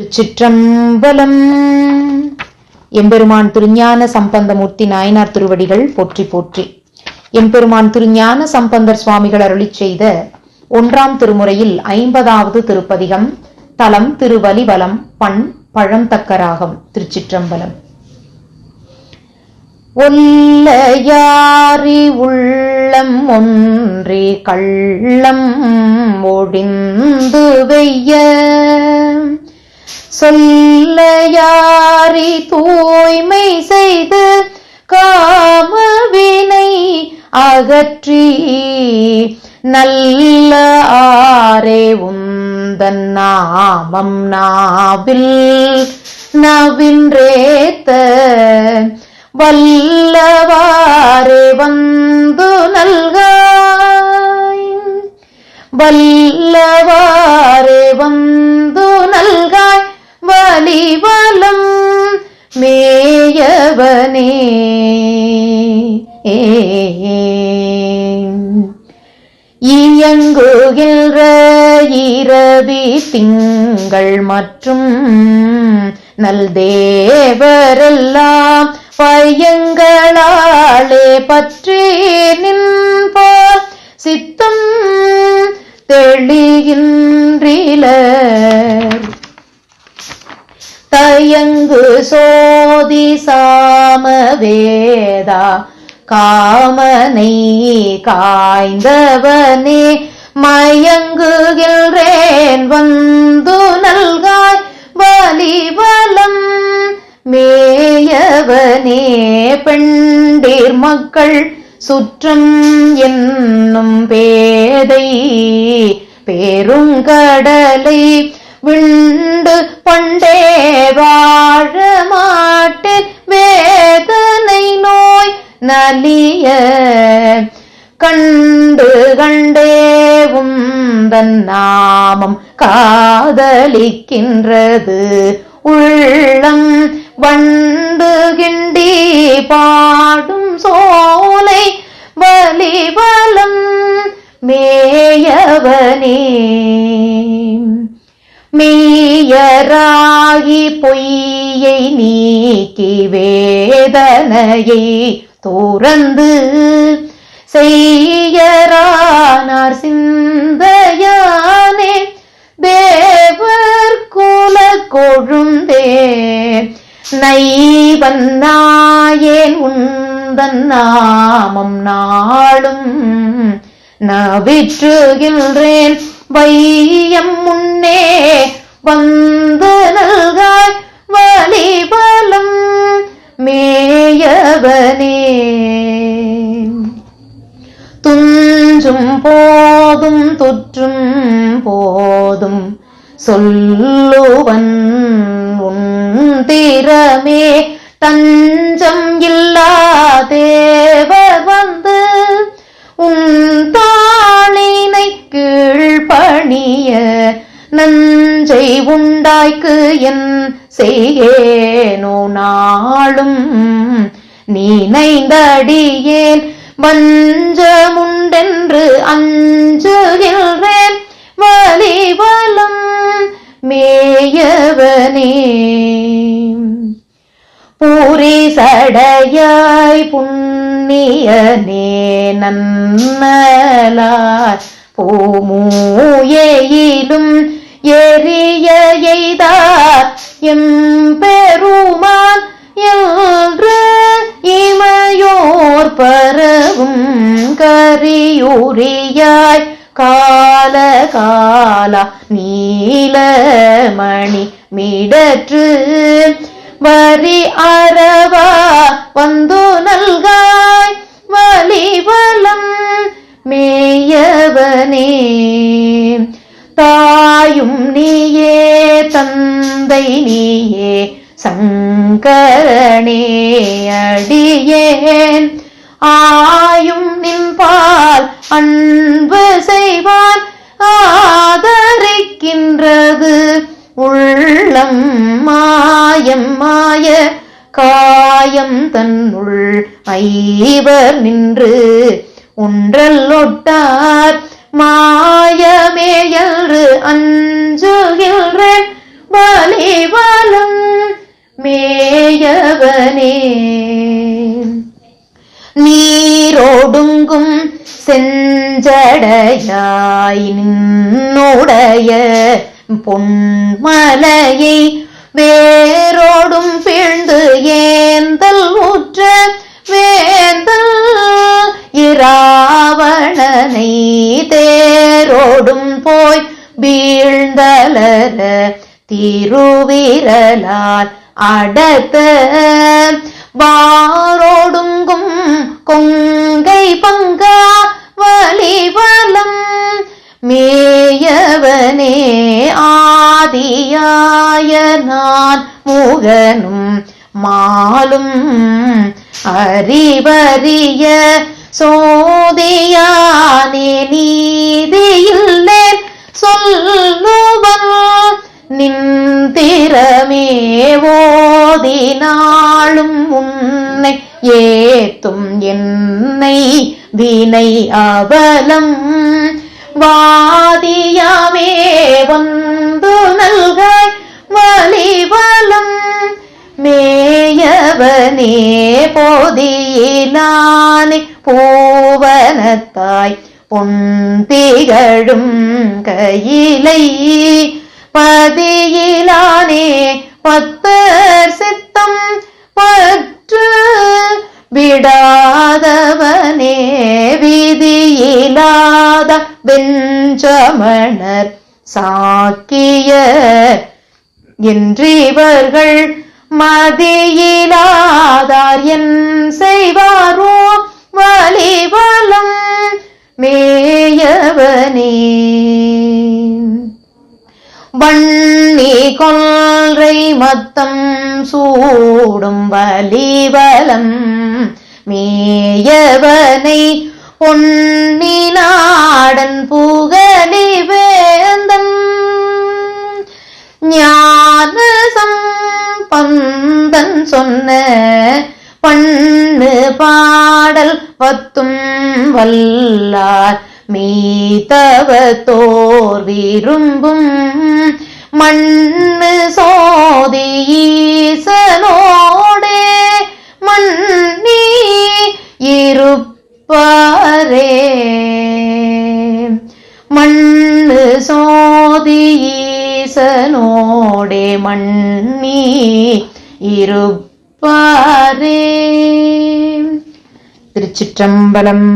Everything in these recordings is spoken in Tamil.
திருச்சிற்றம்பலம். எம்பெருமான் திருஞான சம்பந்தமூர்த்தி நாயனார் திருவடிகள் போற்றி போற்றி. எம்பெருமான் திருஞான சம்பந்தர் சுவாமிகள் அருளி செய்த ஒன்றாம் திருமுறையில் ஐம்பதாவது திருப்பதிகம் தலம் திருவலிவலம் பண் பழந்தக்கராகம் திருச்சிற்றம்பலம். ஒல்லையாரி உள்ளம் ஒன்றே கள்ளம் ஒடிந்து வெய்ய சொல்ல யாரி தூய்மை செய்து காமவினை அகற்றி நல்ல ஆரே உந்தன் நாமம் நாவில் நவின்றேத்த வல்லவாரே வந்து நல்காய். வல்லவாரே வந்து நல்காய். வலிவலம் மேயவனே. இயங்குகின்ற இரவி திங்கள் மற்றும் நல் தேவரெல்லாம் பயங்களாலே பற்றி நின் தயங்கு சோதி சாம வேதா காமனை காய்ந்தவனே மயங்குகின்றேன் வந்து நல்காய் வலிவலம் மேயவனே பெண்டீர் மக்கள் சுற்றம் என்னும் பேதை பெருங்கடலை விண்டு கொண்டே வாழ மாட்டேன் வேதனை நோய் நலிய கண்டு கண்டே உந்தன் நாமம் காதலிக்கின்றது. உள்ளம் வண்டு கிண்டி பாடும் சோலை வலிவலம் மேயவனே. மெய்யராகி பொய்யை நீக்கி வேதனையை துறந்து செய்யரானார் சிந்தையானே. தேவர் குல கொழுந்தே நைவன்னாயேன் உந்தன் நாமம் நாளும் நவிற்றுகின்றேன். வையம் முன்னே வந்து நல்காய் வலிபலம் மேயவனே. துஞ்சும் போதும் தொற்றும் போதும் சொல்லுவன் உன் திறமே தஞ்சம் இல்லாதே. நாளும் நீனைந்தடியேன் வஞ்சமுண்டென்று அஞ்சுகின்றேன் வலிவலம் மேயவனே. பூரி சடையாய் புண்ணியனே நன்னலார் பூமூயிலும் எரிய எய்தார் எம்பெருமான் பரவும் கரியுரியாய் கால காலா நீலமணி மிடற்று வரி அறவா வந்து நல்காய் வலிவலம் மேயவனே. தாயும் நீயே தந்தை நீயே சங்கரனே அடியேன். ஆயும் நின்பால் அன்பு செய்வான் ஆதரிக்கின்றது. உள்ளம் மாயம் மாய காயம் தன்னுள் ஐவர் நின்று ஒன்றல் ஒட்டார் மாயமேயல்று அஞ்சுகின்றேன் வலிவலம் மேயவனே. செஞ்சடையாய் நின்னுடைய பொன்மலையை வேரோடும் பிழ்ந்து ஏந்தல் ஊற்ற வேந்தல் இராவணனை தேரோடும் போய் வீழ்ந்தலர திருவிரலால் அடத்த வாரோடுங்கும் முகனும் மாலும் அறிவறிய சோதியானே நீதியில்லேன் சொல்லுவன். நின்திறமே ஓதினாளும் உன்னை ஏத்தும் என்னை வினை அவலம். வாதியாமே வந்து நல்காய் வலிவலம் மேயவனே போதியிலானே பூவனத்தாய் பொந்திகழும் கையிலை பதியிலானே பத்தர் சித்தம் பற்று விடாதவனே விதியிலாத வெஞ்சமணர் சாக்கிய என்றிவர்கள் மதியிலாதார் என் செய்வாரோ? வலிவலம் மேயவனே. வண்ணி கொல்றை மத்தம் சூடும் வலிவலம் மேயவனை. பொன்னி நாடன் புகழி வேந்தன். ஞான சம்பந்தன் சொன்ன பண்ணு பாடல் பத்தும் வல்லார். மீதவ தோர் விரும்பும் மண்ணு சோதி ஈசனோடே மண்ணி இருப்பாரே. மண்ணு சோதி ஈசனோடே மண்ணி இருப்பாரே. திருச்சிற்றம்பலம்.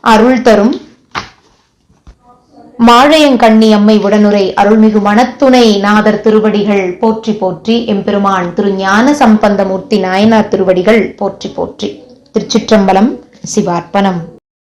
அருள் தரும் மாழையங்கண்ணி அம்மை உடனுரை அருள்மிகு மனத்துணை நாதர் திருவடிகள் போற்றி போற்றி எம்பெருமான் திரு ஞான சம்பந்தமூர்த்தி நாயனார் திருவடிகள் போற்றி போற்றி. திருச்சிற்றம்பலம் சிவார்ப்பணம்.